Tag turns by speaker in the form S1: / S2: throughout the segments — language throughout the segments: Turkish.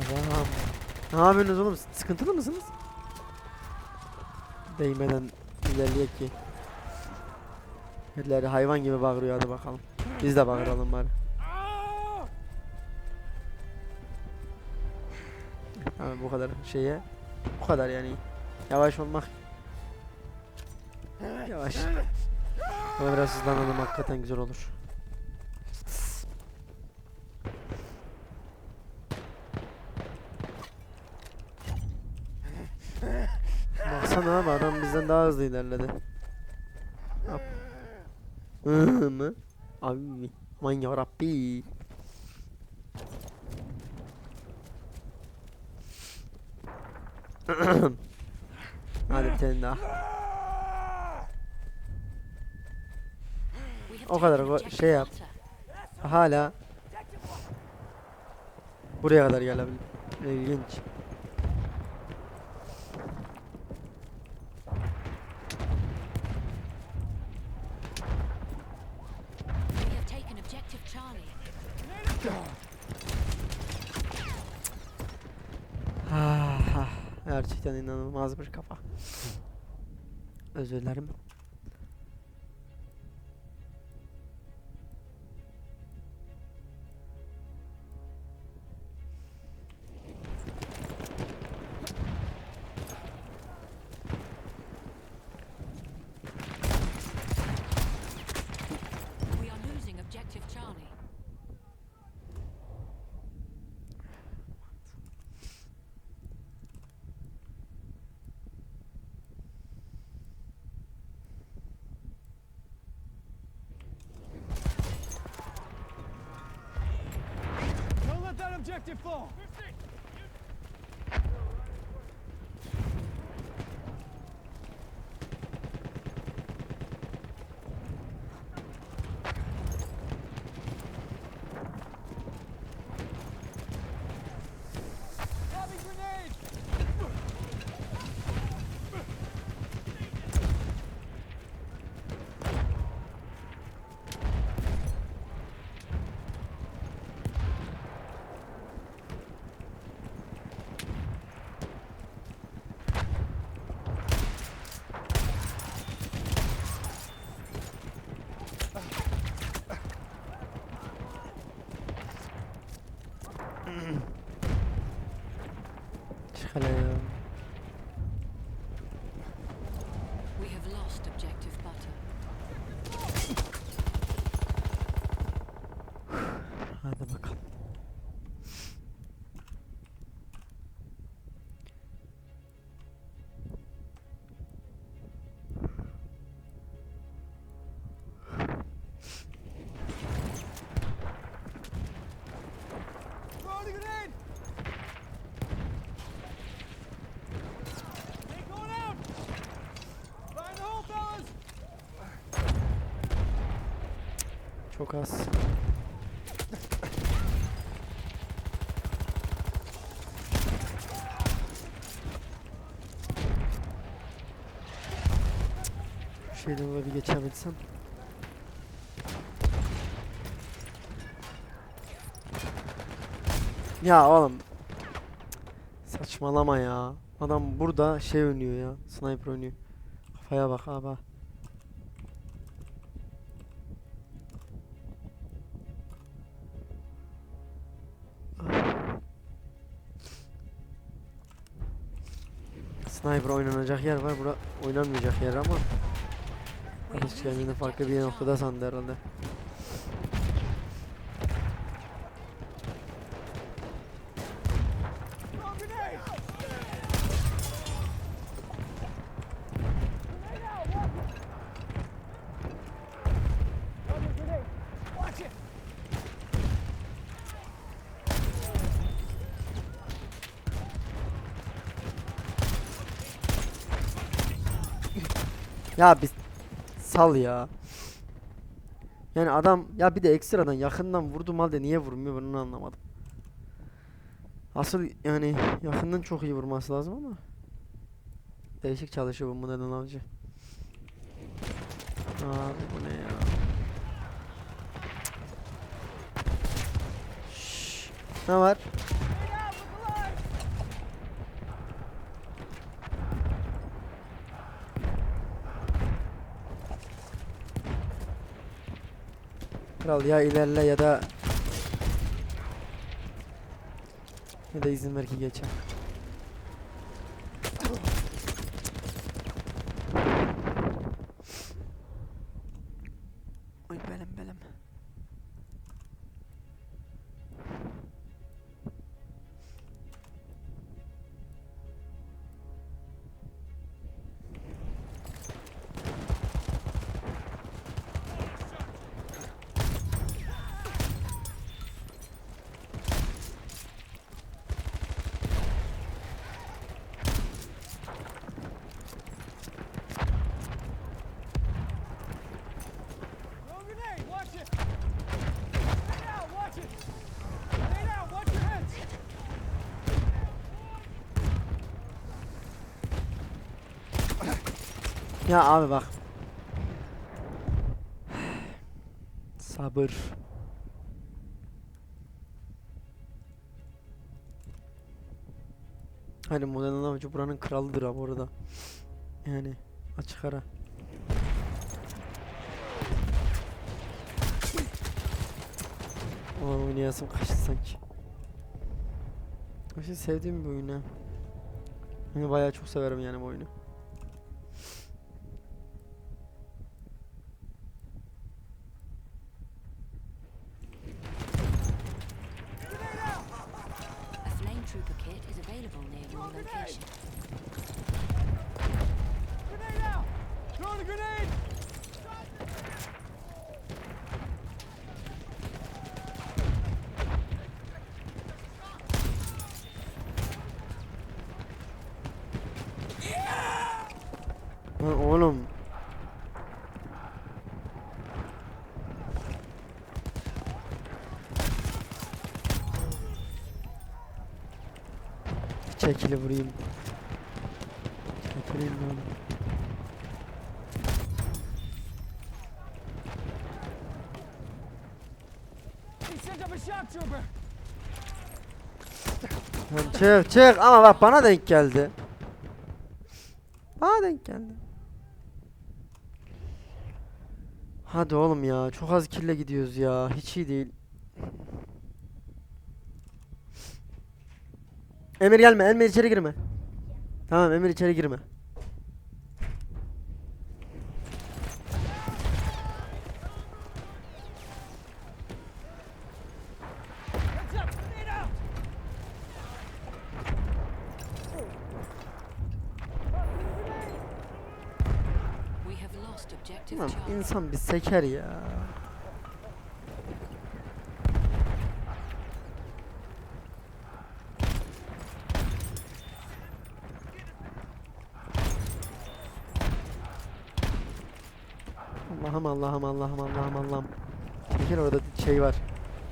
S1: Devam. Ne yapıyorsunuz oğlum? Sıkıntılı mısınız? Değmeden ilerleyek ki. Elleri hayvan gibi bağırıyor hadi bakalım. Biz de bağıralım bari. Tamam bu kadar şeye. Bu kadar yani. Yavaş olmak. Yavaş. Ama biraz hızlanalım hakikaten güzel olur. Baksana abi adam bizden daha hızlı ilerledi. Hı mı? Abi aman yarabbi. Hadi bir tane daha. O kadar şey yap. Hala buraya kadar gelebilir. İlginç.
S2: We have taken objective Charlie.
S1: Ah, ah, Gerçekten inanılmaz bir kafa. Özür dilerim.
S2: Objective
S3: 4!
S1: Çık Çok az. Şeyden böyle bir geçebilsem. Ya oğlum. Saçmalama ya. Adam burada şey oynuyor ya. Sniper oynuyor. Kafaya bak abi. Sniper oynanacak yer var. Bura oynanmayacak yer ama. Barış kendini farklı bir noktada sandı herhalde. Ya biz sal ya. Yani adam ya bir de ekstradan yakından vurdum halde niye vurmuyor ben onu anlamadım. Asıl yani yakından çok iyi vurması lazım ama. Değişik çalışıyor bu neden avcı. Abi bu ne ya? Şşş. Ne var? Kral ya ilerle ya da ya da izin ver ki geçer. Ya abi bak. Sabır. Hani modern avcı buranın kralıdır abi orada. Yani açık ara. Ulan oynayasım kaçtı sanki. Aşırı sevdiğim bir oyun ha. Yani bayağı çok severim yani bu oyunu. Lan oğlum. Çekili vurayım. Çekileyim lan. Lan çık çık ama bak bana denk geldi. Bana denk geldi. Hadi oğlum ya çok az kille gidiyoruz ya hiç iyi değil. Emir gelme Emir içeri girme. Tamam Emir içeri girme.
S3: Heads up. Grenade out.
S2: We have lost objective
S1: Lan
S2: Charlie.
S1: İnsan bir seker ya. Allah'ım Allah'ım Allah'ım Allah'ım Allah'ım. Çekil orada şey var.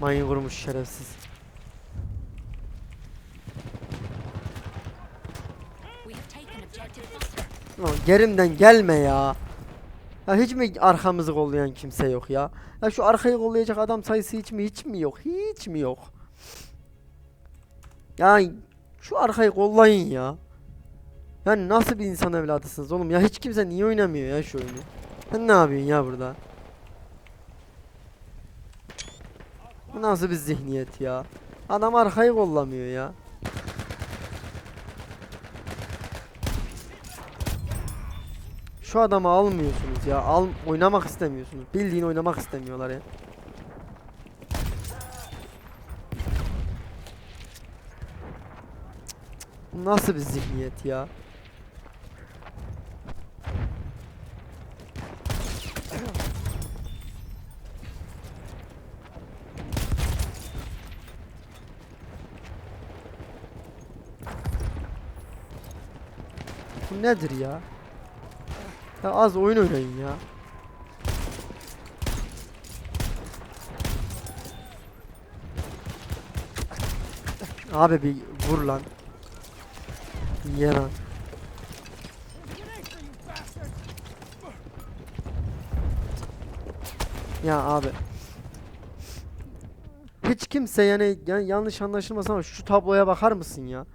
S1: Mayın vurmuş şerefsiz. Lan gerimden gelme ya. Ya hiç mi arkamızı kollayan kimse yok ya? Ya şu arkayı kollayacak adam sayısı hiç mi hiç mi yok? Hiç mi yok? Ya şu arkayı kollayın ya. Yani nasıl bir insan evladısınız oğlum ya hiç kimse niye oynamıyor ya şu oyunu? Sen ne yapıyorsun ya burada? Bu nasıl bir zihniyet ya? Adam arkayı kollamıyor ya. Şu adamı almıyorsunuz ya. Al oynamak istemiyorsunuz. Bildiğin oynamak istemiyorlar ya. Nasıl bir zihniyet ya? Bu nedir ya? Ya az oyun oynayın ya. Abi bir vur lan. Ye lan. Ya abi. Hiç kimse yani, yani yanlış anlaşılmasın ama şu tabloya bakar mısın ya?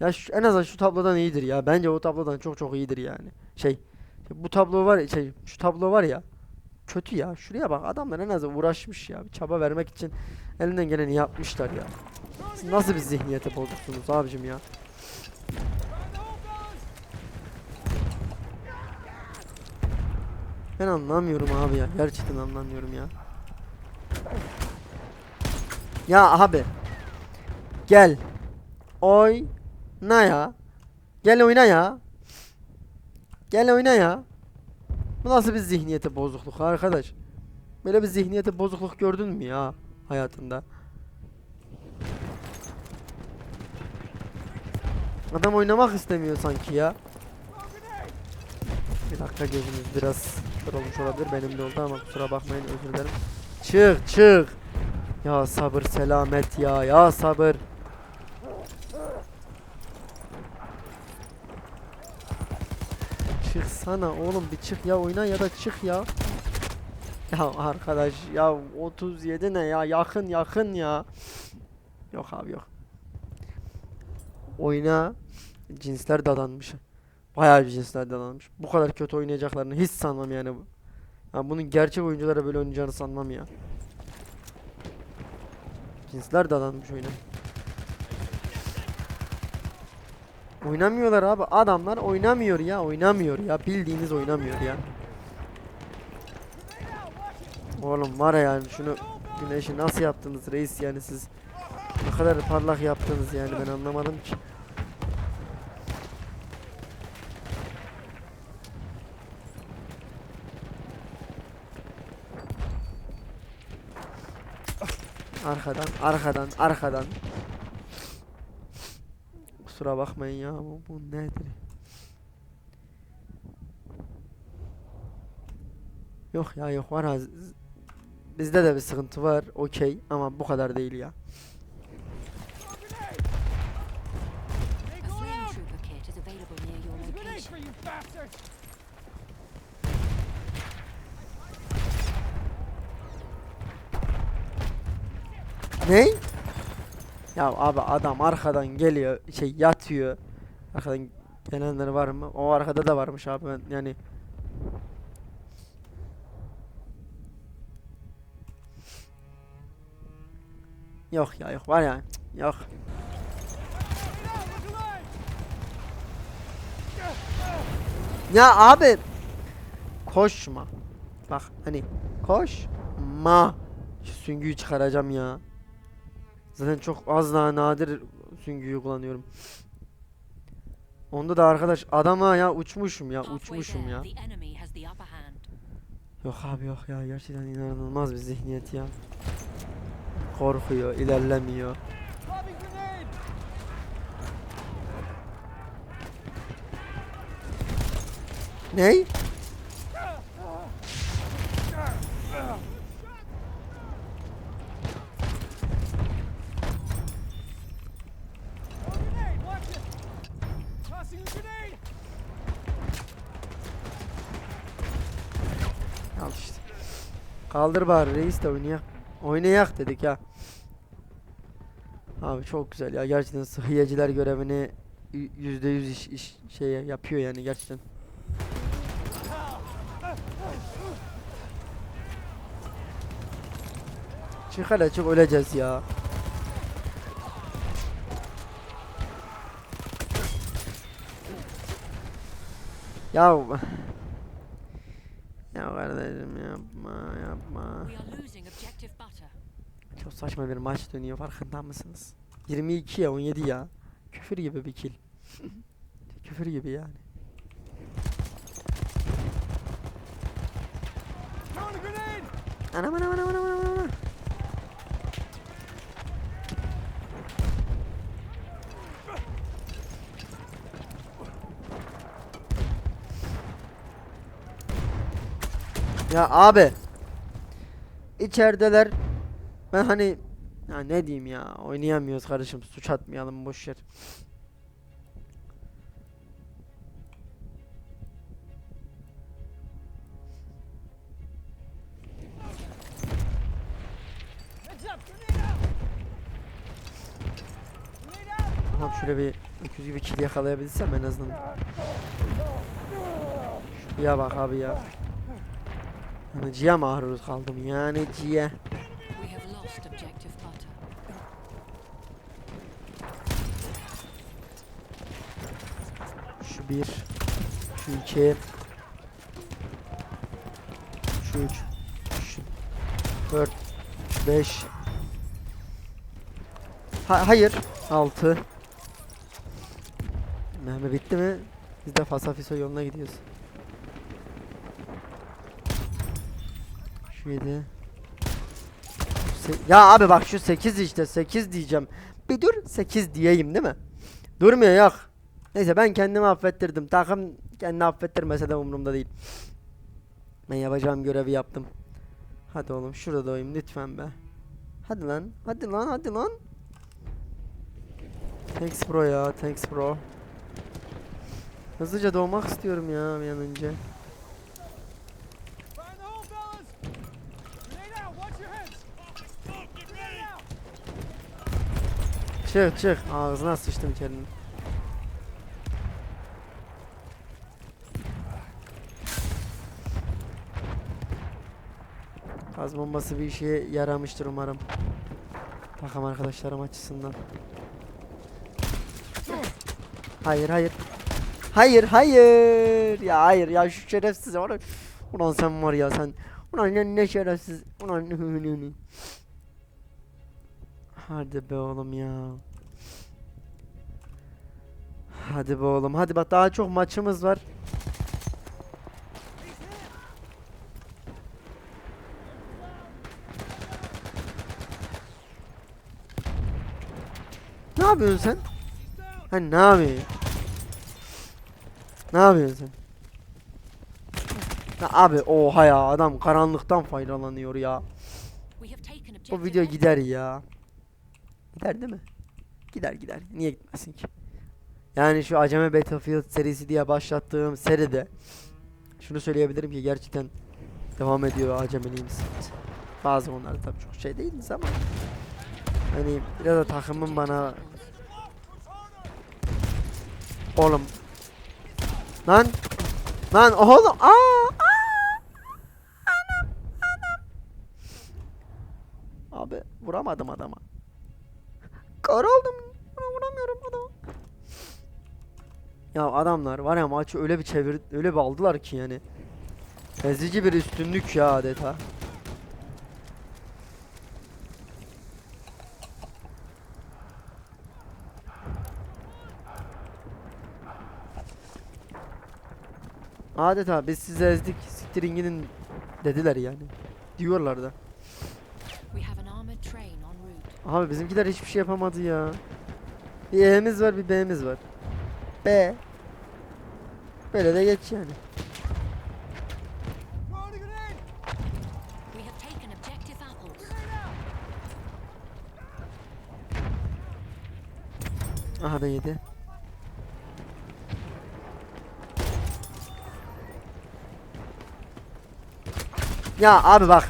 S1: Ya şu, en azından şu tablodan iyidir ya. Bence o tablodan çok çok iyidir yani. Şey, bu tablo var ya, şey şu tablo var ya. kötü ya. Şuraya bak adamlar en az uğraşmış ya. Bir çaba vermek için elinden geleni yapmışlar ya. Siz nasıl bir zihniyete bozuksunuz abicim ya? Ben anlamıyorum abi ya. Gerçekten anlamıyorum ya. Ya abi. Gel. Oyna ya. Gel oyna ya. Gel oyna ya. Bu nasıl bir zihniyete bozukluk arkadaş? Böyle bir zihniyete bozukluk gördün mü ya hayatında? Adam oynamak istemiyor sanki ya. Bir dakika gözümüz biraz kör olmuş olabilir benim de oldu ama kusura bakmayın özür dilerim. Çık çık. Ya sabır selamet ya ya sabır. Çıksana oğlum bir çık ya oyna ya da çık ya. Ya arkadaş ya 37 ne ya yakın yakın ya. Yok abi yok. Oyna cinsler dadanmış. Bayağı bir cinsler dadanmış. Bu kadar kötü oynayacaklarını hiç sanmam yani bu. Ya bunun gerçek oyunculara böyle oynayacağını sanmam ya. Cinsler dadanmış oyuna. Oynamıyorlar abi. Adamlar oynamıyor ya. Oynamıyor ya. Bildiğiniz oynamıyor ya. Oğlum var ya yani şunu güneşi nasıl yaptınız reis yani siz. Ne kadar parlak yaptınız yani ben anlamadım ki. Arkadan, arkadan, arkadan. Kusura bakmayın ya bu, bu nedir? Yok ya yok var ha. Bizde de bir sıkıntı var. Okey ama bu kadar değil ya. Ne? Ya abi adam arkadan geliyor şey yatıyor. Arkadan gelenler var mı? O arkada da varmış abi ben yani. Yok ya yok var ya yok. Ya abi koşma. Bak hani koşma. Şu süngüyü çıkaracağım ya. Zaten çok az daha nadir süngüyü kullanıyorum. Onda da arkadaş adama ya uçmuşum ya uçmuşum ya. Yok abi yok ya gerçekten inanılmaz bir zihniyet ya. Korkuyor, ilerlemiyor. Ney? Kaldır bari reis de oynayak. Oynayak dedik ya. Abi çok güzel ya gerçekten sıhhiyeciler görevini yüzde yüz iş, iş şey yapıyor yani gerçekten. Çık hele çık öleceğiz. Ya Ya kardeşim yapma yapma. Çok saçma bir maç dönüyor farkında mısınız? 22 ya 17 ya. Küfür gibi bir kill. Küfür gibi yani. Anam anam anam anam anam anam. Ya abi. İçerideler. Ben hani ya ne diyeyim ya oynayamıyoruz kardeşim suç atmayalım boş yer. Tamam şöyle bir 200 gibi kill yakalayabilsem en azından. Şuraya bak abi ya. Yanıcıya maruz kaldım
S2: objective butter.
S1: Şu bir. Şu iki. Şu üç. Şu dört. Şu beş. Ha hayır. Altı. Mermi bitti mi? Biz de Fasafiso yoluna gidiyoruz. Şu yedi. Şu se- ya abi bak şu 8 işte 8 diyeceğim. Bir dur 8 diyeyim değil mi? Durmuyor yok. Neyse ben kendimi affettirdim. Takım kendini affettirmese de umurumda değil. Ben yapacağım görevi yaptım. Hadi oğlum şurada doyayım lütfen be. Hadi lan. Hadi lan hadi lan. Thanks bro ya. Thanks bro. Hızlıca doğmak istiyorum ya bir an önce. Çık çık. Ağzına sıçtım içerinin. Gaz bombası bir işe yaramıştır umarım. Takım arkadaşlarım açısından. Hayır hayır. Hayır hayır. Ya hayır ya şu şerefsiz var. Ulan sen var ya sen. Ulan ne, ne şerefsiz. Ulan Hadi be oğlum ya. Hadi be oğlum. Hadi bak daha çok maçımız var. Ne yapıyorsun sen? Hani ne yapıyorsun? Ne yapıyorsun sen? Ya abi oha ya adam karanlıktan faydalanıyor ya. Bu video gider ya. Gider değil mi? Gider gider. Niye gitmesin ki? Yani şu Aceme Battlefield serisi diye başlattığım seride şunu söyleyebilirim ki gerçekten devam ediyor acemiliğimiz. Bazı konularda tabii çok şey değiliz ama hani biraz da takımın bana oğlum lan lan oğlum aa, aa! Anam, anam. Abi vuramadım adama. Kar. Vura- Vuramıyorum adama. Ya adamlar var ya maçı öyle bir çevir öyle bir aldılar ki yani. Ezici bir üstünlük ya adeta. Adeta biz sizi ezdik. Siktirin gidin dediler yani. Diyorlar da.
S2: We have an armored train en route.
S1: Abi bizimkiler hiçbir şey yapamadı ya. Bir E'miz var bir B'miz var. B. Böyle de geç yani. Aha da yedi. Ya abi bak.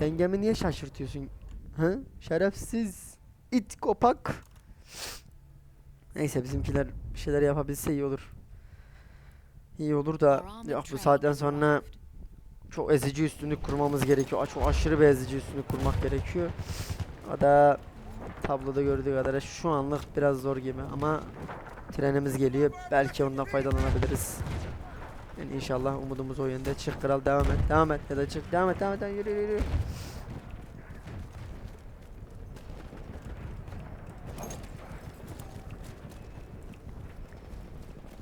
S1: Dengemi niye şaşırtıyorsun? Hı? Şerefsiz. it kopak. Neyse bizimkiler bir şeyler yapabilse iyi olur. İyi olur da yok bu saatten sonra çok ezici üstünlük kurmamız gerekiyor. Çok aşırı bir ezici üstünlük kurmak gerekiyor. O da tabloda gördüğü kadar şu anlık biraz zor gibi ama trenimiz geliyor. Belki ondan faydalanabiliriz. Yani inşallah umudumuz o yönde. Çık kral devam et. Devam et ya da çık. Devam et. devam et. Yürü yürü yürü.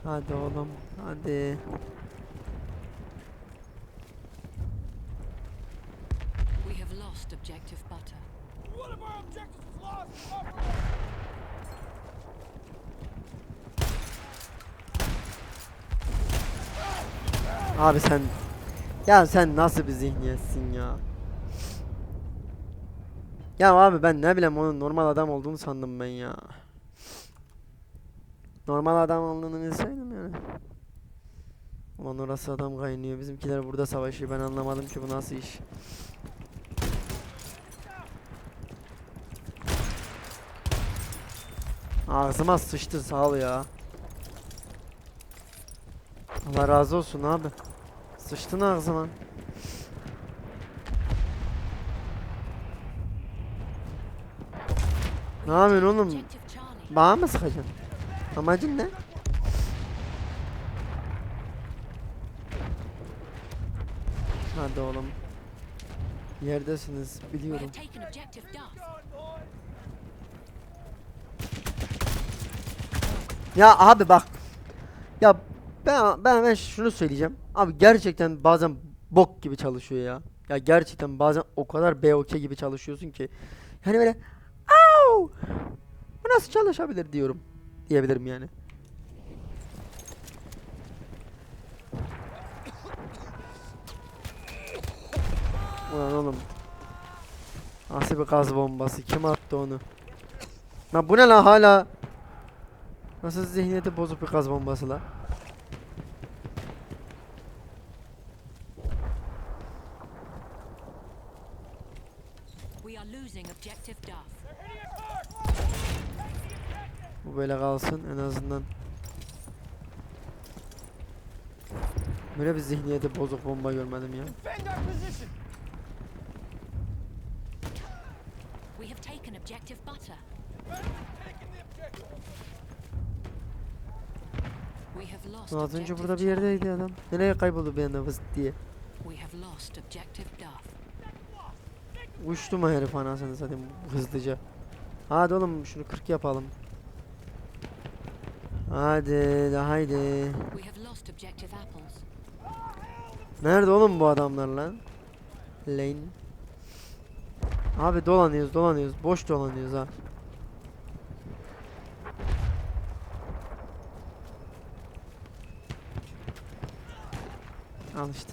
S1: Hadi oğlum. Hadi.
S2: We have lost objective butter.
S3: One of our objectives is lost!
S1: Abi sen ya sen nasıl bir zihniyetsin ya? Ya abi ben ne bileyim onun normal adam olduğunu sandım ben ya. Normal adam olduğunu bilseydim yani. Ulan orası adam kaynıyor. Bizimkiler burada savaşıyor. Ben anlamadım ki bu nasıl iş. Ağzıma sıçtı sağ ol ya. Allah razı olsun abi. Sıçtın ağzıma. Ne yapıyorsun oğlum? Bana mı sıkacaksın? Amacın ne? Hadi oğlum. Yerdesiniz biliyorum. Ya abi bak. Ya ben ben ben şunu söyleyeceğim. Abi gerçekten bazen bok gibi çalışıyor ya. Ya gerçekten bazen o kadar BOK gibi çalışıyorsun ki. Yani böyle au bu nasıl çalışabilir diyorum. Diyebilirim yani. Ulan oğlum. Nasıl bir gaz bombası? Kim attı onu? Lan bu ne lan hala? Nasıl zihniyeti bozuk bir gaz bombası la?
S2: We are losing objective Duff.
S1: Bu böyle kalsın en azından. Böyle bir zihniyeti bozuk bomba görmedim ya. Az önce burada bir yerdeydi adam. Nereye kayboldu bir anda vız diye. Uçtu mu herif anasını satayım hızlıca. Hadi oğlum şunu 40 yapalım. Hadi haydi. Nerede oğlum bu adamlar lan? Lane. Abi dolanıyoruz dolanıyoruz. Boş dolanıyoruz ha. Al işte.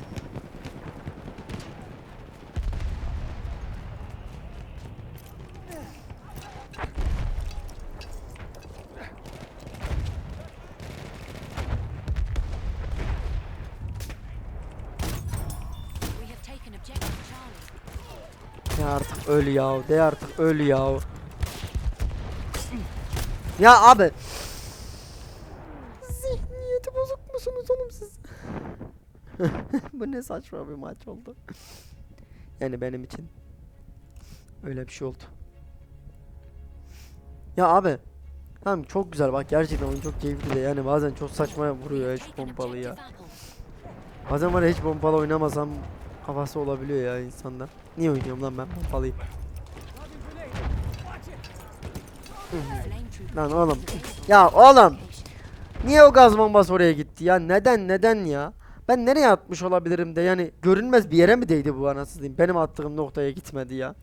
S2: We have taken objective Charlie.
S1: De artık öl ya. De artık öl ya. Ya abi. Zihniyeti bozuk musunuz oğlum siz? Bu ne saçma bir maç oldu. Yani benim için. Öyle bir şey oldu. Ya abi. Tamam çok güzel bak gerçekten oyun çok keyifli de yani bazen çok saçma vuruyor hiç pompalı ya. Bazen var hiç pompalı oynamasam kafası olabiliyor ya insanda. Niye oynuyorum lan ben pompalıyı?
S3: Lobbing grenade. Watch it.
S2: Flame trooper
S1: Lan oğlum. Ya oğlum. Niye o gaz bombası oraya gitti ya? Neden neden ya? Ben nereye atmış olabilirim de yani görünmez bir yere mi değdi bu anasını diyeyim? Benim attığım noktaya gitmedi ya.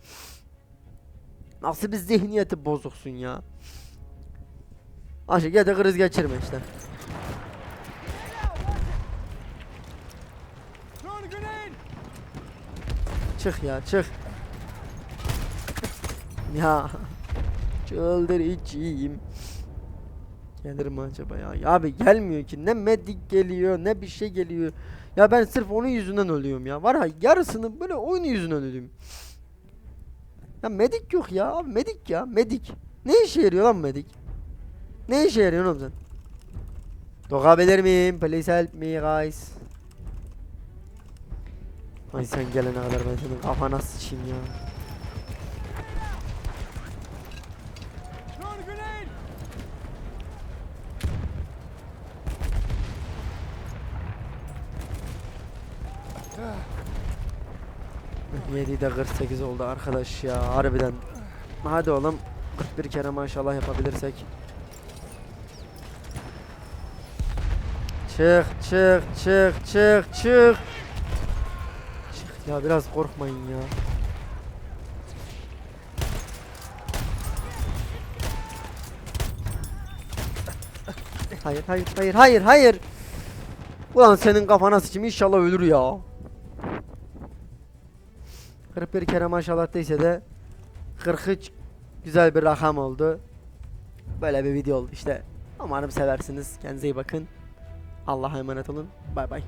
S1: Nasıl bir zihniyeti bozuksun ya? Aşık ya da kriz geçirme işte. Çık ya çık. Ya. Çıldır içeyim. Gelir mi acaba ya? Ya abi gelmiyor ki. Ne medik geliyor ne bir şey geliyor. Ya ben sırf onun yüzünden ölüyorum ya. Var ya yarısını böyle oyun yüzünden ölüyorum. Ya medik yok ya. Abi medik ya. Medik. Ne işe yarıyor lan medik? Ne işe yarıyor oğlum sen? Dokabilir miyim? Please help me guys. Ay sen gelene kadar ben senin kafana sıçayım ya. Yedi de 48 oldu arkadaş ya harbiden. Hadi oğlum 41 kere maşallah yapabilirsek. Çık çık çık çık. Çık ya biraz korkmayın ya. Hayır hayır hayır hayır hayır. Ulan senin kafana sıçayım inşallah ölür ya. 41 kere maşallah değilse de 43 güzel bir rakam oldu. Böyle bir video oldu işte. Umarım seversiniz. Kendinize iyi bakın. Allah'a emanet olun. Bay bay.